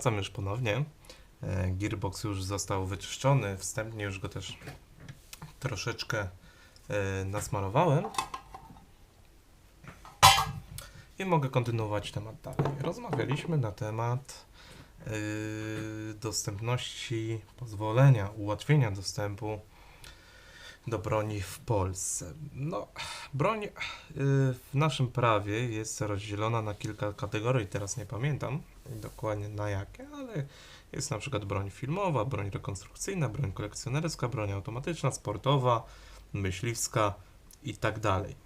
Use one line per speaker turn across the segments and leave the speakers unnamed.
wracam już ponownie. E, Gearbox już został wyczyszczony, wstępnie już go też troszeczkę e, nasmarowałem. I mogę kontynuować temat dalej. Rozmawialiśmy na temat e, dostępności, pozwolenia, ułatwienia dostępu do broni w Polsce. No, broń w naszym prawie jest rozdzielona na kilka kategorii, teraz nie pamiętam dokładnie na jakie, ale jest na przykład broń filmowa, broń rekonstrukcyjna, broń kolekcjonerska, broń automatyczna, sportowa, myśliwska i tak dalej.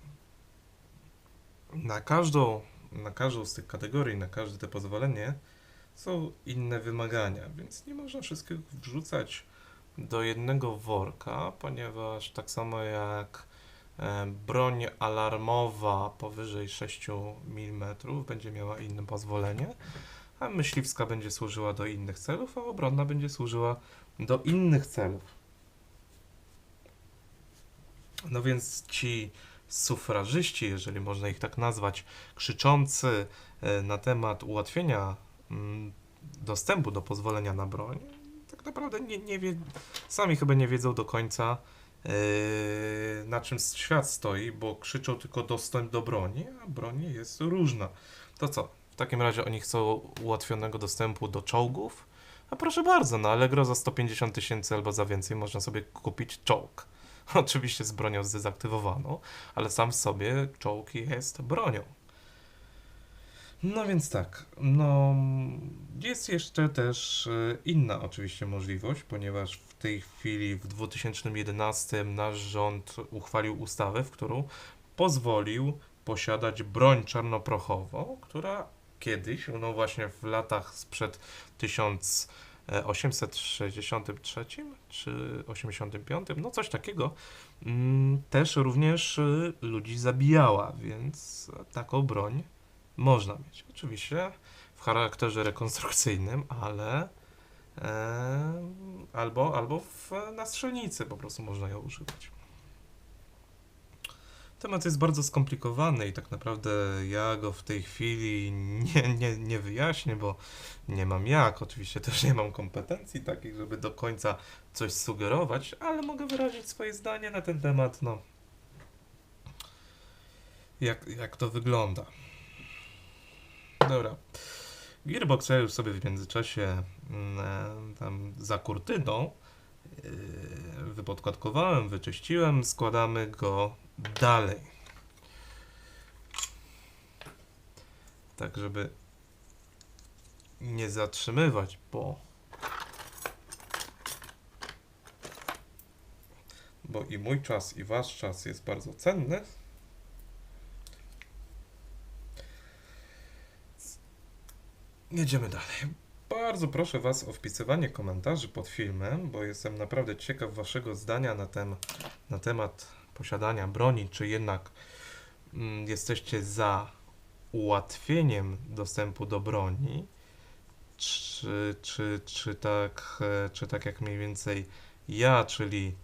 Na każdą, na każdą z tych kategorii, na każde te pozwolenie są inne wymagania, więc nie można wszystkiego wrzucać do jednego worka, ponieważ tak samo jak e, broń alarmowa powyżej 6 mm będzie miała inne pozwolenie, a myśliwska będzie służyła do innych celów, a obronna będzie służyła do innych celów. No więc ci sufrażyści, jeżeli można ich tak nazwać, krzyczący e, na temat ułatwienia mm, dostępu do pozwolenia na broń, tak naprawdę nie, nie wie, sami chyba nie wiedzą do końca, yy, na czym świat stoi, bo krzyczą tylko dostęp do broni, a broni jest różna. To co? W takim razie oni chcą ułatwionego dostępu do czołgów? A proszę bardzo, na Allegro za 150 tysięcy albo za więcej można sobie kupić czołg. Oczywiście z bronią zdezaktywowaną, ale sam w sobie czołg jest bronią. No więc tak, no jest jeszcze też e, inna oczywiście możliwość, ponieważ w tej chwili w 2011 nasz rząd uchwalił ustawę, w którą pozwolił posiadać broń czarnoprochową, która kiedyś, no właśnie w latach sprzed 1863 czy 85, no coś takiego, mm, też również e, ludzi zabijała, więc taką broń można mieć. Oczywiście w charakterze rekonstrukcyjnym, ale albo, albo w, na strzelnicy po prostu można ją używać. Temat jest bardzo skomplikowany i tak naprawdę ja go w tej chwili nie, nie, nie wyjaśnię, bo nie mam jak. Oczywiście też nie mam kompetencji takich, żeby do końca coś sugerować, ale mogę wyrazić swoje zdanie na ten temat. No, jak, jak to wygląda. Dobra. Gearbox ja już sobie w międzyczasie mm, tam za kurtyną yy, wypodkładkowałem, wyczyściłem, składamy go dalej. Tak, żeby nie zatrzymywać, bo bo i mój czas, i wasz czas jest bardzo cenny. Jedziemy dalej. Bardzo proszę Was o wpisywanie komentarzy pod filmem, bo jestem naprawdę ciekaw Waszego zdania na, ten, na temat posiadania broni, czy jednak mm, jesteście za ułatwieniem dostępu do broni, czy, czy, czy, tak, e, czy tak jak mniej więcej ja, czyli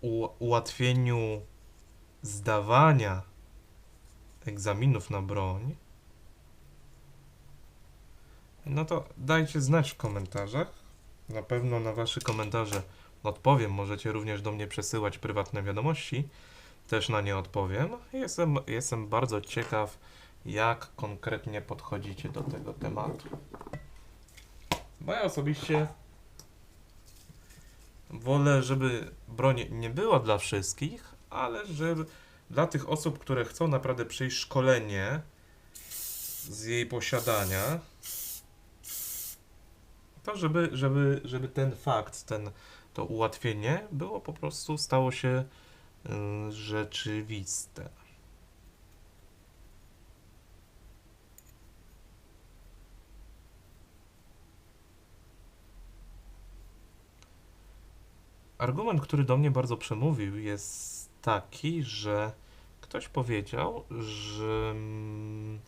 u, ułatwieniu zdawania egzaminów na broń, no to dajcie znać w komentarzach. Na pewno na Wasze komentarze odpowiem. Możecie również do mnie przesyłać prywatne wiadomości. Też na nie odpowiem. Jestem, jestem bardzo ciekaw, jak konkretnie podchodzicie do tego tematu. Bo ja osobiście wolę, żeby broń nie była dla wszystkich, ale żeby dla tych osób, które chcą naprawdę przejść szkolenie z jej posiadania, to żeby, żeby, żeby ten fakt, ten, to ułatwienie było po prostu, stało się y, rzeczywiste. Argument, który do mnie bardzo przemówił, jest taki, że ktoś powiedział, że mm,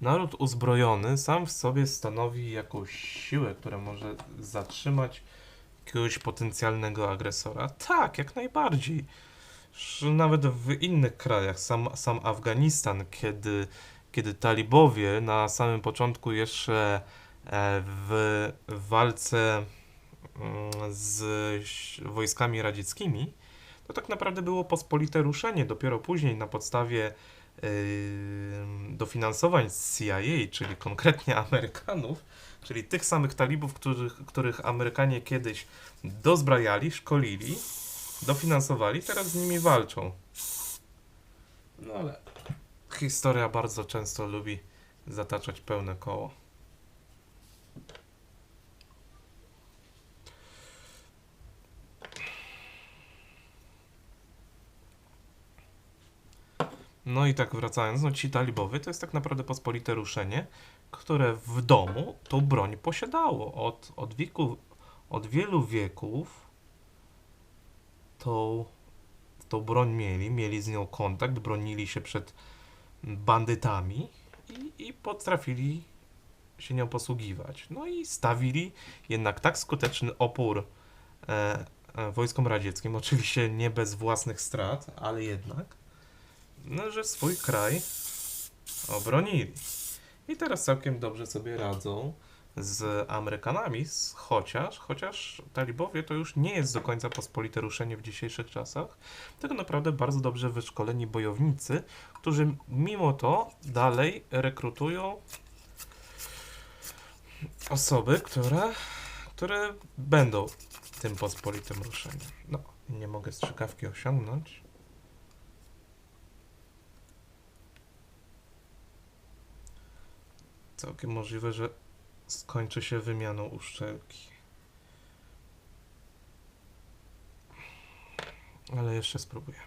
Naród uzbrojony sam w sobie stanowi jakąś siłę, która może zatrzymać jakiegoś potencjalnego agresora. Tak, jak najbardziej. Nawet w innych krajach, sam, sam Afganistan, kiedy, kiedy talibowie na samym początku jeszcze e, w, walce mm, z wojskami radzieckimi, to tak naprawdę było pospolite ruszenie. Dopiero później na podstawie dofinansowań z CIA, czyli konkretnie Amerykanów, czyli tych samych talibów, których, których Amerykanie kiedyś dozbrajali, szkolili, dofinansowali, teraz z nimi walczą. No ale historia bardzo często lubi zataczać pełne koło. No i tak wracając, no ci talibowie to jest tak naprawdę pospolite ruszenie, które w domu tą broń posiadało. Od, od wieku, od wielu wieków tą, tą broń mieli, mieli z nią kontakt, bronili się przed bandytami i, i potrafili się nią posługiwać. No i stawili jednak tak skuteczny opór e, e, wojskom radzieckim, oczywiście nie bez własnych strat, ale jednak, no, że swój kraj obronili. I teraz całkiem dobrze sobie radzą z Amerykanami, chociaż, chociaż talibowie to już nie jest do końca pospolite ruszenie w dzisiejszych czasach, tylko naprawdę bardzo dobrze wyszkoleni bojownicy, którzy mimo to dalej rekrutują osoby, które, które będą tym pospolitym ruszeniem. No, nie mogę strzykawki osiągnąć. Całkiem możliwe, że skończy się wymianą uszczelki. Ale jeszcze spróbujemy.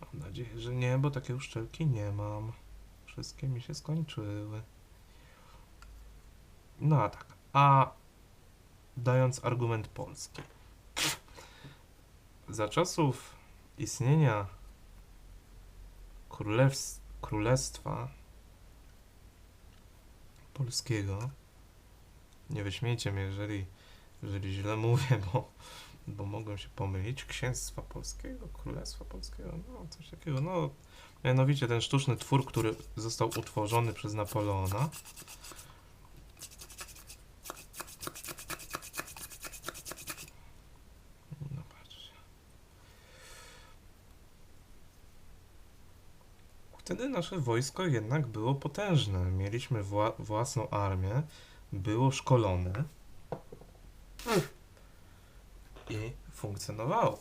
Mam nadzieję, że nie, bo takie uszczelki nie mam. Wszystkie mi się skończyły. No a tak. A dając argument polski. Za czasów istnienia królestwa polskiego, nie wyśmiejcie mnie, jeżeli, jeżeli źle mówię, bo, bo mogłem się pomylić, księstwa polskiego, królestwa polskiego, no coś takiego, no mianowicie ten sztuczny twór, który został utworzony przez Napoleona, No patrz. Wtedy nasze wojsko jednak było potężne. Mieliśmy wła- własną armię, było szkolone i funkcjonowało.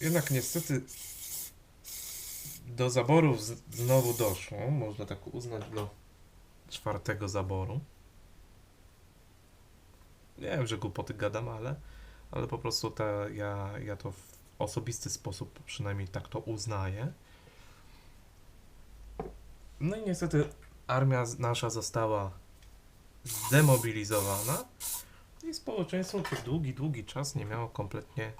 Jednak niestety do zaborów znowu doszło. Można tak uznać do czwartego zaboru. Nie wiem, że głupoty gadam, ale, ale po prostu ta, ja, ja to osobisty sposób przynajmniej tak to uznaję. No i niestety armia nasza została zdemobilizowana i społeczeństwo przez długi, długi czas nie miało kompletnie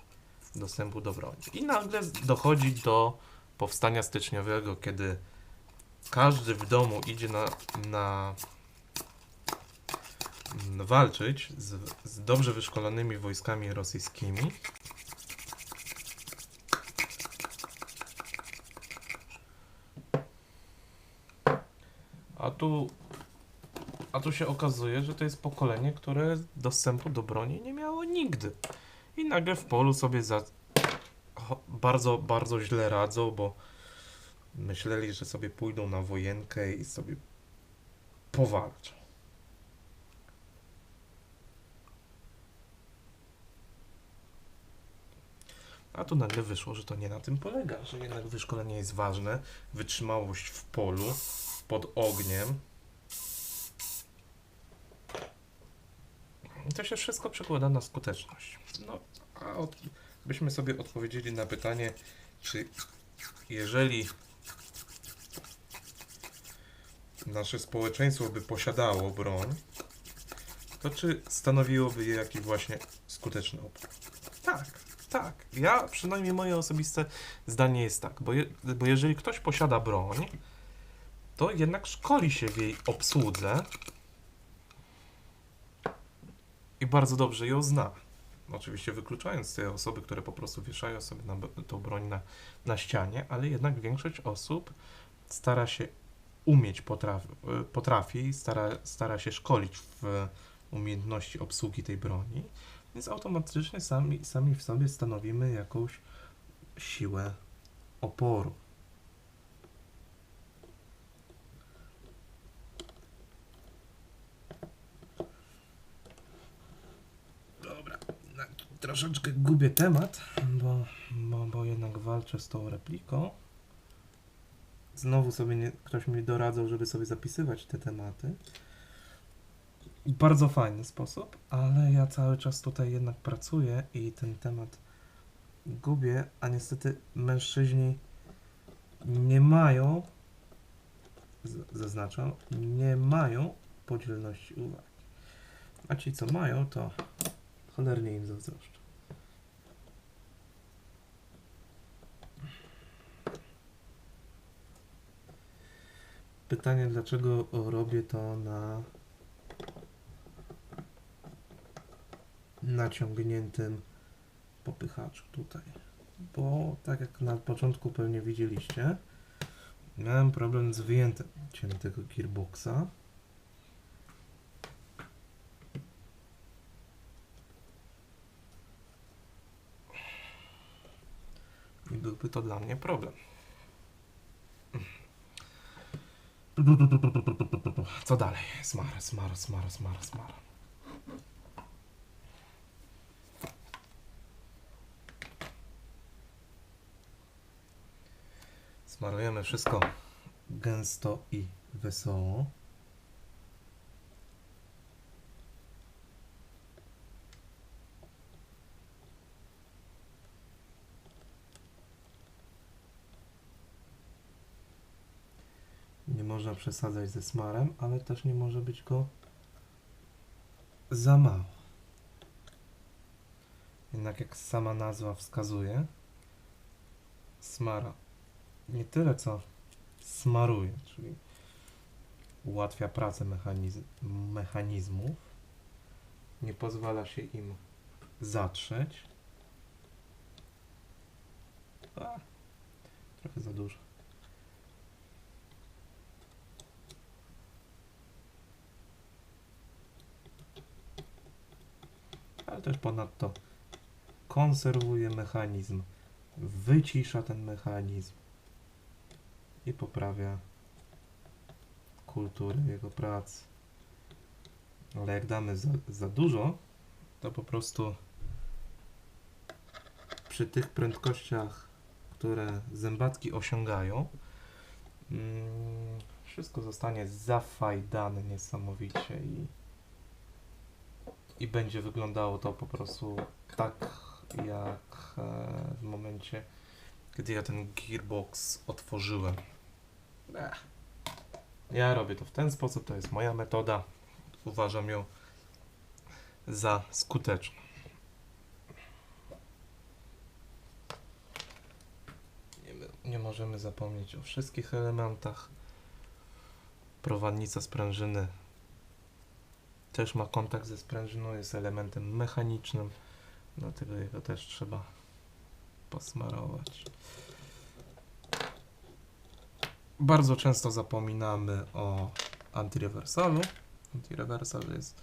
dostępu do broni. I nagle dochodzi do powstania styczniowego, kiedy każdy w domu idzie na, na walczyć z, z dobrze wyszkolonymi wojskami rosyjskimi. A tu, a tu się okazuje, że to jest pokolenie, które dostępu do broni nie miało nigdy. I nagle w polu sobie za, bardzo, bardzo źle radzą, bo myśleli, że sobie pójdą na wojenkę i sobie powalczą. A tu nagle wyszło, że to nie na tym polega, że jednak wyszkolenie jest ważne, wytrzymałość w polu, pod ogniem. I to się wszystko przekłada na skuteczność. No, a od, byśmy sobie odpowiedzieli na pytanie, czy jeżeli nasze społeczeństwo by posiadało broń, to czy stanowiłoby je jakiś właśnie skuteczny opór? Tak, tak. Ja, przynajmniej moje osobiste zdanie jest tak, bo, je, bo jeżeli ktoś posiada broń, to jednak szkoli się w jej obsłudze i bardzo dobrze ją zna. Oczywiście wykluczając te osoby, które po prostu wieszają sobie na, tą broń na, na ścianie, ale jednak większość osób stara się umieć, potrafi, potrafi stara, stara się szkolić w umiejętności obsługi tej broni, więc automatycznie sami, sami w sobie stanowimy jakąś siłę oporu. Dobra, na- troszeczkę gubię temat, bo, bo, bo jednak walczę z tą repliką. Znowu sobie nie, ktoś mi doradzał, żeby sobie zapisywać te tematy. Bardzo fajny sposób, ale ja cały czas tutaj jednak pracuję i ten temat gubię, a niestety mężczyźni nie mają, zaznaczam, nie mają podzielności uwagi. A ci, co mają, to cholernie im zazdroszczę. Pytanie, dlaczego robię to na naciągniętym popychaczu tutaj. Bo tak jak na początku pewnie widzieliście, miałem problem z wyjęciem tego gearboxa. I byłby to dla mnie problem. Co dalej? Smar, smar, smar, smar, smar. Smarujemy wszystko gęsto i wesoło. Nie można przesadzać ze smarem, ale też nie może być go za mało. Jednak jak sama nazwa wskazuje, smara nie tyle co smaruje, czyli ułatwia pracę mechanizm, mechanizmów, nie pozwala się im zatrzeć. A, trochę za dużo. Ale też ponadto konserwuje mechanizm, wycisza ten mechanizm i poprawia kulturę jego pracy. Ale jak damy za, za dużo, to po prostu przy tych prędkościach, które zębatki osiągają, mm, wszystko zostanie zafajdane niesamowicie i, i będzie wyglądało to po prostu tak, jak e, w momencie, kiedy ja ten gearbox otworzyłem. Ja robię to w ten sposób, to jest moja metoda. Uważam ją za skuteczną. Nie, nie możemy zapomnieć o wszystkich elementach. Prowadnica sprężyny też ma kontakt ze sprężyną, jest elementem mechanicznym, dlatego jego też trzeba posmarować. Bardzo często zapominamy o antyrewersalu. Antyrewersal jest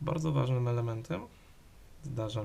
bardzo ważnym elementem. Zdarza mi się